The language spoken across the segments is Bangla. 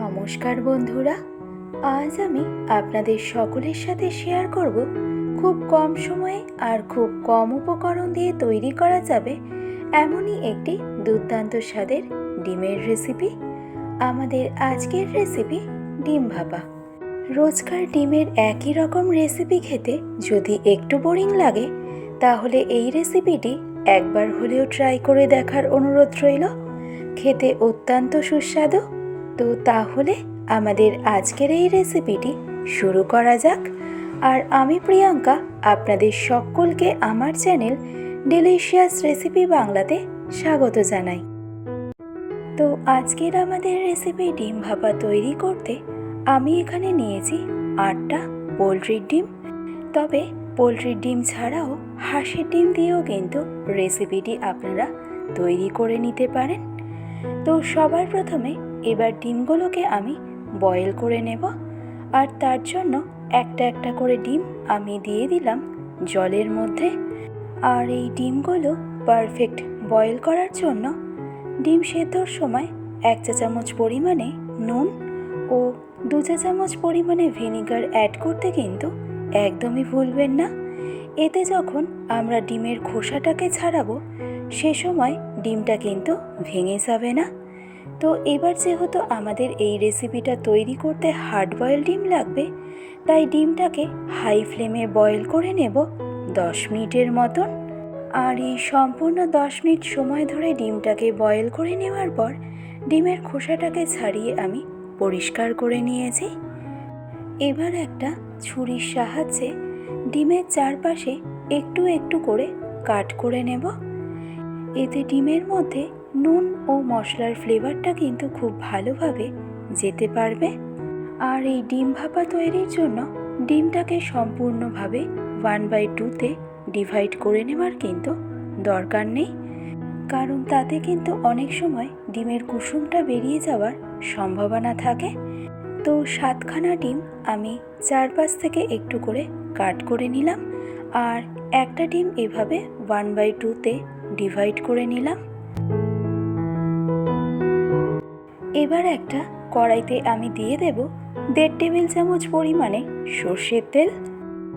নমস্কার বন্ধুরা, আজ আমি আপনাদের সকলের সাথে শেয়ার করব খুব কম সময়ে আর খুব কম উপকরণ দিয়ে তৈরি করা যাবে এমনই একটি দুর্দান্ত স্বাদের ডিমের রেসিপি আমাদের আজকের রেসিপি ডিম ভাপা। রোজকার ডিমের একই রকম রেসিপি খেতে যদি একটু বোরিং লাগে, তাহলে এই রেসিপিটি একবার হলেও ট্রাই করে দেখার অনুরোধ রইল। খেতে অত্যন্ত সুস্বাদু তো তাহলে আমাদের আজকের এই রেসিপিটি শুরু করা যাক। আর আমি প্রিয়াঙ্কা, আপনাদের সকলকে আমার চ্যানেল ডেলিশিয়াস রেসিপি বাংলাতে স্বাগত জানাই। তো আজকের আমাদের রেসিপি ডিম ভাপা তৈরি করতে আমি এখানে নিয়েছি আটটা পোলট্রির ডিম। তবে পোলট্রির ডিম ছাড়াও হাঁসের ডিম দিয়েও কিন্তু রেসিপিটি আপনারা তৈরি করে নিতে পারেন। তো সবার প্রথমে এবার ডিমগুলোকে আমি বয়েল করে নেব। আর তার জন্য একটা একটা করে ডিম আমি দিয়ে দিলাম জলের মধ্যে। আর এই ডিমগুলো পারফেক্ট বয়েল করার জন্য ডিম সেদ্ধর সময় এক চা চামচ পরিমাণে নুন ও দু চা চামচ পরিমাণে ভিনিগার অ্যাড করতে কিন্তু একদমই ভুলবেন না। এতে যখন আমরা ডিমের খোসাটাকে ছাড়াবো, সে সময় ডিমটা কিন্তু ভেঙে যাবে না। তো এবার যেহেতু আমাদের এই রেসিপিটা তৈরি করতে হার্ড বয়েল ডিম লাগবে, তাই ডিমটাকে হাই ফ্লেমে বয়েল করে নেব দশ মিনিটের মতন। আর এই সম্পূর্ণ দশ মিনিট সময় ধরে ডিমটাকে বয়েল করে নেওয়ার পর ডিমের খোসাটাকে ছাড়িয়ে আমি পরিষ্কার করে নিয়েছি। এবার একটা ছুরির সাহায্যে ডিমের চারপাশে একটু একটু করে কাট করে নেব। এতে ডিমের মধ্যে নুন ও মশলার ফ্লেভারটা কিন্তু খুব ভালোভাবে যেতে পারবে। আর এই ডিম ভাপা তৈরির জন্য ডিমটাকে সম্পূর্ণভাবে ওয়ান বাই টুতে ডিভাইড করে নেওয়ার কিন্তু দরকার নেই। কারণ তাতে কিন্তু অনেক সময় ডিমের কুসুমটা বেরিয়ে যাওয়ার সম্ভাবনা থাকে। তো সাতখানা ডিম আমি চারপাশ থেকে একটু করে কাট করে নিলাম। আর একটা ডিম এভাবে ওয়ান বাই টুতে ডিভাইড করে নিলাম। এবার একটা কড়াইতে আমি দিয়ে দেব দেড় টেবিল চামচ পরিমাণে সর্ষের তেল।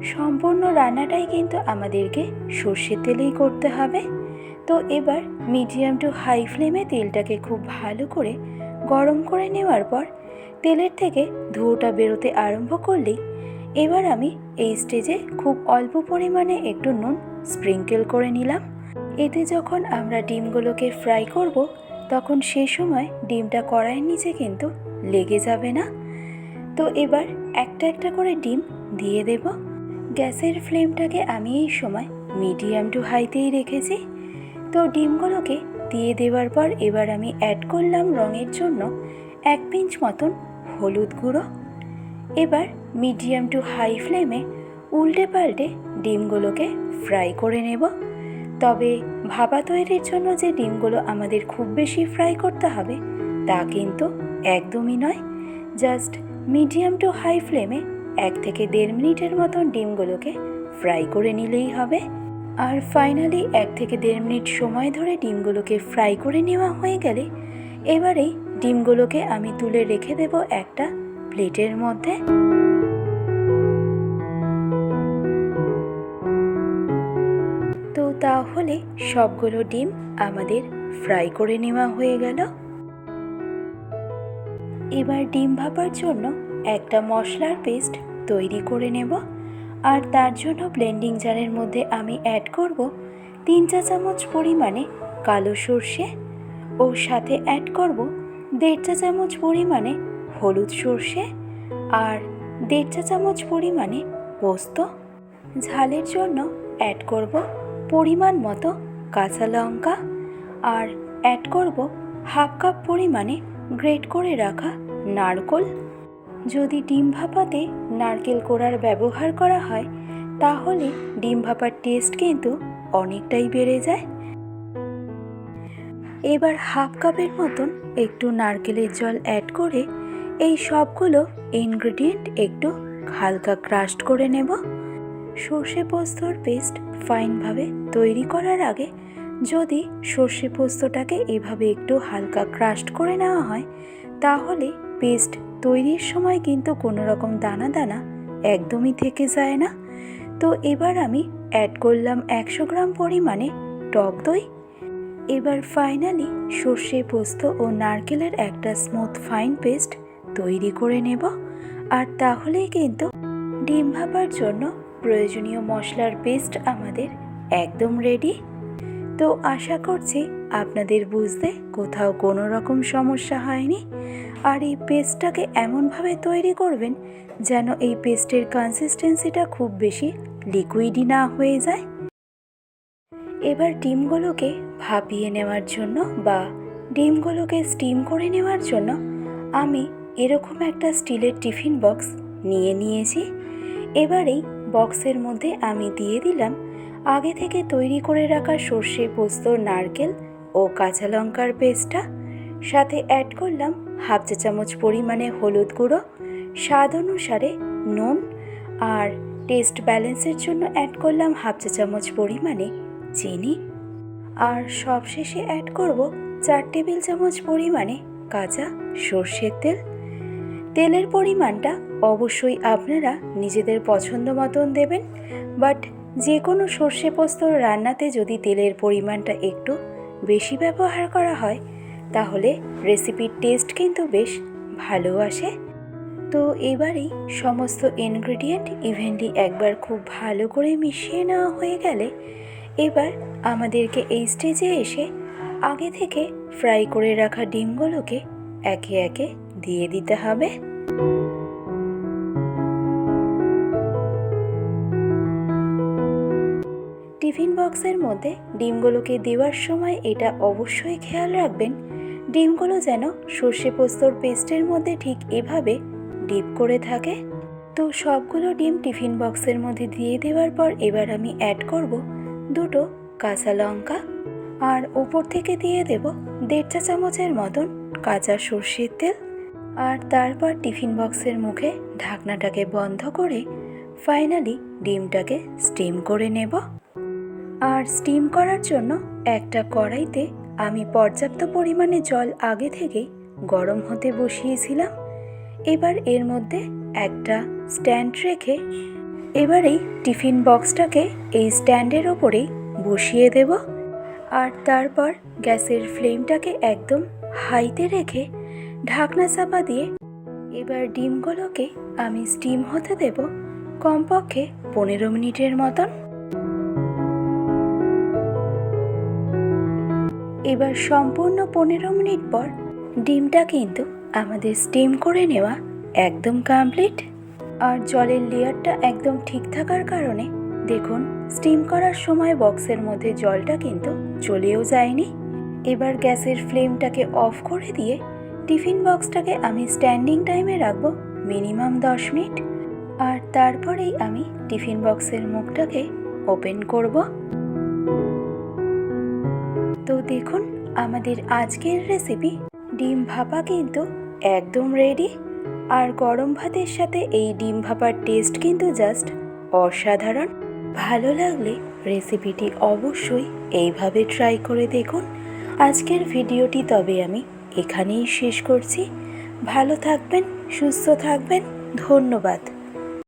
সম্পূর্ণ রান্নাটাই কিন্তু আমাদেরকে সর্ষের তেলেই করতে হবে। তো এবার মিডিয়াম টু হাই ফ্লেমে তেলটাকে খুব ভালো করে গরম করে নেওয়ার পর তেলের থেকে ধুয়োটা বেরোতে আরম্ভ করলেই এবার আমি এই স্টেজে খুব অল্প পরিমাণে একটু নুন স্প্রিঙ্কেল করে নিলাম। এতে যখন আমরা ডিমগুলোকে ফ্রাই করব তখন সে সময় ডিমটা কড়াইয়ের নিচে কিন্তু লেগে যাবে না। তো এবার একটা একটা করে ডিম দিয়ে দেব। গ্যাসের ফ্লেমটাকে আমি এই সময় মিডিয়াম টু হাইতেই রেখেছি। তো ডিমগুলোকে দিয়ে দেওয়ার পর এবার আমি অ্যাড করলাম রঙের জন্য এক পিঞ্চ মতন হলুদ গুঁড়ো। এবার মিডিয়াম টু হাই ফ্লেমে উল্টে পাল্টে ডিমগুলোকে ফ্রাই করে নেব। তবে ভাপা তৈরির জন্য যে ডিমগুলো আমাদের খুব বেশি ফ্রাই করতে হবে, তা কিন্তু একদমই নয়। জাস্ট মিডিয়াম টু হাই ফ্লেমে এক থেকে দেড় মিনিটের মতন ডিমগুলোকে ফ্রাই করে নিলেই হবে। আর ফাইনালি এক থেকে দেড় মিনিট সময় ধরে ডিমগুলোকে ফ্রাই করে নেওয়া হয়ে গেলে এবারেই ডিমগুলোকে আমি তুলে রেখে দেব একটা প্লেটের মধ্যে। তাহলে সবগুলো ডিম আমাদের ফ্রাই করে নেওয়া হয়ে গেল। এবার ডিম ভাপার জন্য একটা মশলার পেস্ট তৈরি করে নেব। আর তার জন্য ব্লেন্ডিং জারের মধ্যে আমি অ্যাড করব তিন চা চামচ পরিমাণে কালো সর্ষে ও সাথে অ্যাড করব দেড় চা চামচ পরিমাণে হলুদ সর্ষে আর দেড় চা চামচ পরিমাণে পোস্ত। ঝালের জন্য অ্যাড করব পরিমাণ মতো কাঁচা লঙ্কা আর অ্যাড করব হাফ কাপ পরিমাণে গ্রেট করে রাখা নারকোল। যদি ডিম ভাপাতে নারকেল কোড়ার ব্যবহার করা হয়, তাহলে ডিম ভাপার টেস্ট কিন্তু অনেকটাই বেড়ে যায়। এবার হাফ কাপের মতন একটু নারকেলের জল অ্যাড করে এই সবগুলো ইনগ্রেডিয়েন্ট একটু হালকা ক্রাস্ট করে নেব। সর্ষে পোস্তর পেস্ট ফাইনভাবে তৈরি করার আগে যদি সর্ষে পোস্তটাকে এভাবে একটু হালকা ক্রাস্ট করে নেওয়া হয়, তাহলে পেস্ট তৈরির সময় কিন্তু কোনো রকম দানা দানা একদমই থেকে যায় না। তো এবার আমি অ্যাড করলাম একশো গ্রাম পরিমাণে টক দই। এবার ফাইনালি সর্ষে পোস্ত ও নারকেলের একটা স্মুথ ফাইন পেস্ট তৈরি করে নেব। আর তাহলেই কিন্তু ডিম ভাপার জন্য প্রয়োজনীয় মশলার পেস্ট আমাদের একদম রেডি তো আশা করছি আপনাদের বুঝতে কোথাও কোনো রকম সমস্যা হয়নি। আর এই পেস্টটাকে এমনভাবে তৈরি করবেন যেন এই পেস্টের কনসিস্টেন্সিটা খুব বেশি লিকুইডই না হয়ে যায়। এবার ডিমগুলোকে ভাপিয়ে নেওয়ার জন্য বা ডিমগুলোকে স্টিম করে নেওয়ার জন্য আমি এরকম একটা স্টিলের টিফিন বক্স নিয়ে নিয়েছি। এবারেই বক্সের মধ্যে আমি দিয়ে দিলাম। আগে থেকে তৈরি করে রাখা সর্ষে পোস্ত, নারকেল ও কাঁচা লঙ্কার পেস্টটা। সাথে অ্যাড করলাম হাফ চা চামচ পরিমাণে হলুদ গুঁড়ো, স্বাদ অনুসারে নুন আর টেস্ট ব্যালেন্সের জন্য অ্যাড করলাম হাফ চা চামচ পরিমাণে চিনি। আর সবশেষে অ্যাড করব চার টেবিল চামচ পরিমাণে কাঁচা সর্ষের তেল। তেলের পরিমাণটা অবশ্যই আপনারা নিজেদের পছন্দ মতন দেবেন বাট যে কোনো সর্ষে পোস্ত রান্নাতে যদি তেলের পরিমাণটা একটু বেশি ব্যবহার করা হয়, তাহলে রেসিপির টেস্ট কিন্তু বেশ ভালো আসে। তো এবারেই সমস্ত ইনগ্রেডিয়েন্ট ইভেনলি একবার খুব ভালো করে মিশিয়ে নেওয়া হয়ে গেলে, এবার আমাদেরকে এই স্টেজে এসে আগে থেকে ফ্রাই করে রাখা ডিমগুলোকে একে একে দিয়ে দিতে হবে। বক্সের মধ্যে ডিমগুলোকে দেওয়ার সময় এটা অবশ্যই খেয়াল রাখবেন। ডিমগুলো যেন সর্ষে পোস্তর পেস্টের মধ্যে ঠিক এভাবে ডিপ করে থাকে। তো সবগুলো ডিম টিফিন বক্সের মধ্যে দিয়ে দেওয়ার পর এবার আমি অ্যাড করব দুটো কাঁচা লঙ্কা। আর ওপর থেকে দিয়ে দেব দেড় চা চামচের মতন কাঁচা সর্ষের তেল। আর তারপর টিফিন বক্সের মুখে ঢাকনাটাকে বন্ধ করে ফাইনালি ডিমটাকে স্টিম করে নেব। আর স্টিম করার জন্য একটা কড়াইতে আমি পর্যাপ্ত পরিমাণে জল আগে থেকেই গরম হতে বসিয়েছিলাম। এবার এর মধ্যে একটা স্ট্যান্ড রেখে এবারেই টিফিন বক্সটাকে এই স্ট্যান্ডের ওপরেই বসিয়ে দেব। আর তারপর গ্যাসের ফ্লেমটাকে একদম হাইতে রেখে ঢাকনা চাপা দিয়ে এবার ডিমগুলোকে আমি স্টিম হতে দেব কমপক্ষে পনেরো মিনিটের মতন। এবার সম্পূর্ণ পনেরো মিনিট পর ডিমটা কিন্তু আমাদের স্টিম করে নেওয়া একদম কমপ্লিট আর জলের লেয়ারটা একদম ঠিক থাকার কারণে দেখুন স্টিম করার সময় বক্সের মধ্যে জলটা কিন্তু চলেও যায়নি। এবার গ্যাসের ফ্লেমটাকে অফ করে দিয়ে টিফিন বক্সটাকে আমি স্ট্যান্ডিং টাইমে রাখব মিনিমাম দশ মিনিট। আর তারপরেই আমি টিফিন বক্সের মুখটাকে ওপেন করব। তো দেখুন, আমাদের আজকের রেসিপি ডিম ভাপা কিন্তু একদম রেডি আর গরম ভাতের সাথে এই ডিম ভাপার টেস্ট কিন্তু জাস্ট অসাধারণ। ভালো লাগলে রেসিপিটি অবশ্যই এইভাবে ট্রাই করে দেখুন। আজকের ভিডিওটি তবে আমি এখানেই শেষ করছি। ভালো থাকবেন, সুস্থ থাকবেন, ধন্যবাদ।